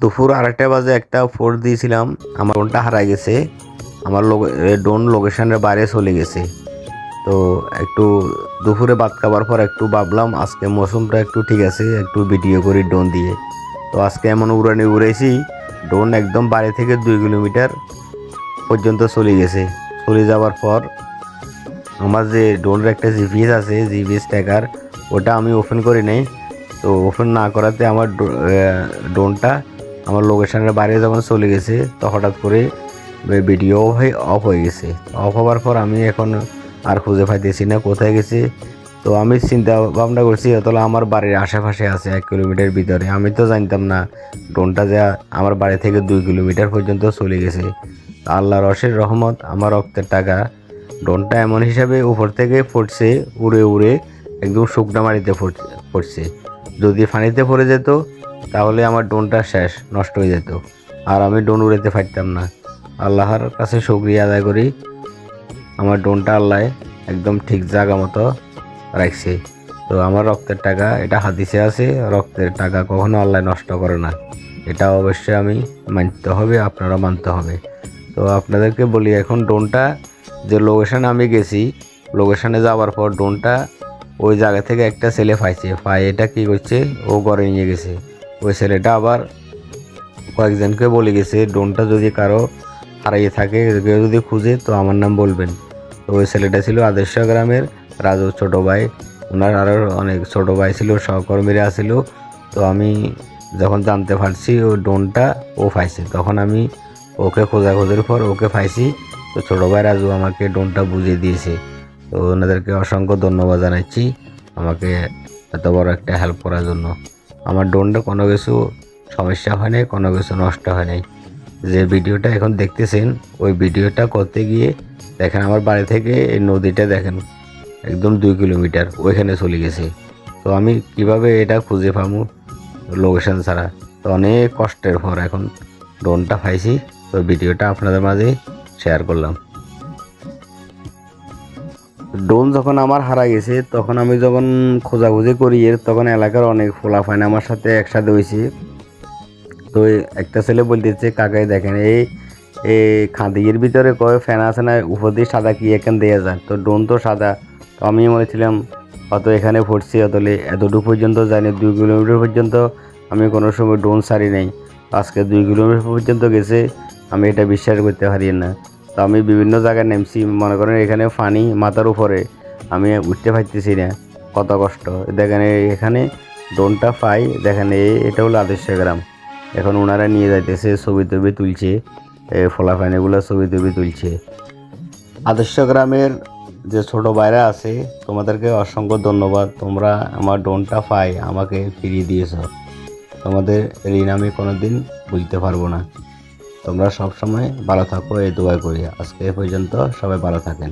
দুপুর আড়াইটা বাজে একটা ফোর দিয়েছিলাম, আমার ড্রোনটা হারাই গেছে। আমার ড্রোন লোকেশনের বাইরে চলে গেছে। তো একটু দুপুরে ভাত খাবার পর একটু ভাবলাম, আজকে মৌসুমটা একটু ঠিক আছে, একটু ভিডিও করি ড্রোন দিয়ে। তো আজকে এমন উড়ানি উড়েছি ড্রোন একদম বাড়ি থেকে দুই কিলোমিটার পর্যন্ত চলে গেছে। চলে যাওয়ার পর আমার যে ড্রোনের একটা জিপিএস আছে, জিপিএস ট্র্যাকার ওটা আমি ওপেন করি নাই। তো ওপেন না করাতে আমার ড্রোনটা আমার লোকেশনের বাইরে যখন চলে গেছে, তো হঠাৎ করে ভিডিও হয়ে অফ হয়ে গেছে। অফ হওয়ার পর আমি এখন আর খুঁজে পাইতেছি না কোথায় গেছে। তো আমি চিন্তা ভাবনা করছি তাহলে আমার বাড়ির আশেপাশে আছে এক কিলোমিটার ভিতরে। আমি তো জানতাম না, ড্রোনটা যে আমার বাড়ি থেকে দুই কিলোমিটার পর্যন্ত চলে গেছে। আল্লাহ রসের রহমত, আমার রক্তের টাকা ড্রোনটা এমন হিসাবে উপর থেকে পড়ছে, উড়ে উড়ে একদম শুকনা মাটিতে পড়ছে- পড়ছে। যদি পানিতে পড়ে যেত, তাহলে আমার ড্রোনটা শেষ, নষ্ট হয়ে যেত। আর আমি ড্রোন উড়াতে পারতাম না। আল্লাহর কাছে শুক্রিয়া আদায় করি। আমার ড্রোনটা আল্লাহ একদম ঠিক জায়গা মতো রাখছে। তো আমার রক্তের টাকা, এটা হাদিসে আছে, রক্তের টাকা কখনো আল্লাহ নষ্ট করে না। এটা অবশ্যই আমি মানতে হবে, আপনারা মানতে হবে। তো আপনাদেরকে বলি, এখন ড্রোনটা যে লোকেশানে আমি গেছি লোকেশানে যাওয়ার পর ড্রোনটা ওই জায়গা থেকে একটা ছেলে পাইছে। পাই এটা কী করছে? ও ঘরে নিয়ে গেছে। ওই ছেলেটা আবার কয়েকজনকে বলে গেছে, ড্রোনটা যদি কারও হারিয়ে থাকে, কেউ যদি খুঁজে, তো আমার নাম বলবেন। তো ওই ছেলেটা ছিল আদর্শ গ্রামের রাজু ছোট ভাই। ওনার আরও অনেক ছোট ভাই ছিল, সহকর্মীরা ছিল। তো আমি যখন জানতে পারছি ওই ড্রোনটা ও পাইছে, তখন আমি ওকে খোঁজাখোঁজির পর ওকে পাইছি। তো ছোটো ভাই রাজু আমাকে ড্রোনটা বুঝিয়ে দিয়েছে। তো ওনাদেরকে অসংখ্য ধন্যবাদ জানাচ্ছি। আমাকে এত বড় একটা হেল্প করার জন্য। আমার ড্রোনটা কোনো কিছু সমস্যা হয় নাই, কোনো কিছু নষ্ট হয় নাই। যে ভিডিওটা এখন দেখতেছেন, ওই ভিডিওটা করতে গিয়ে দেখেন আমার বাড়ি থেকে এই নদীটা দেখেন, একদম দুই কিলোমিটার ওইখানে চলে গেছে। তো আমি কীভাবে এটা খুঁজে পাবো লোকেশন ছাড়া? তো অনেক কষ্টের পর এখন ড্রোনটা পাইছি। তো ভিডিওটা আপনাদের মাঝে শেয়ার করলাম। ড্রোন যখন আমার হারা গেছে, তখন আমি যখন খোঁজাখুঁজি করি, এর তখন এলাকার অনেক ফোলাফাইন আমার সাথে একসাথে হয়েছে। তো একটা ছেলে বলতেছে, কাকাই দেখেন, এই এই খাদির ভিতরে কয় ফ্যান আছে না, উপর দিয়ে সাদা কি এখান দেওয়া যায়? তো ড্রোন তো সাদা। তো আমি বলেছিলাম, অত এখানে ফুটছি অতলে এতটুকু পর্যন্ত যাইনি দুই কিলোমিটার পর্যন্ত আমি কোনো সময় ড্রোন সারি নাই। আজকে দুই কিলোমিটার পর্যন্ত গেছে, আমি এটা বিশ্বাস করতে পারি না। তো আমি বিভিন্ন জায়গায় নেমছি, মনে করেন এখানে পানি মাথার উপরে, আমি উঠতে পারতেছি না, কত কষ্ট। দেখেন এখানে ড্রোনটা পাই, দেখেন এটা হলো আদর্শ গ্রাম। এখন ওনারা নিয়ে যাইতেছে, ছবি টবি তুলছে ফলাফাইনেগুলো ছবি টবি তুলছে। আদর্শ গ্রামের যে ছোট বাইরা আছে, তোমাদেরকে অসংখ্য ধন্যবাদ, তোমরা আমার ড্রোনটা পাই, আমাকে ফিরিয়ে দিয়েছ। তোমাদের ঋণ আমি কোনো দিন বুঝতে পারব না। তোমরা সবসময় ভালো থাকো এই দোয়া করি। আজকে এ পর্যন্ত সবাই ভালো থাকেন।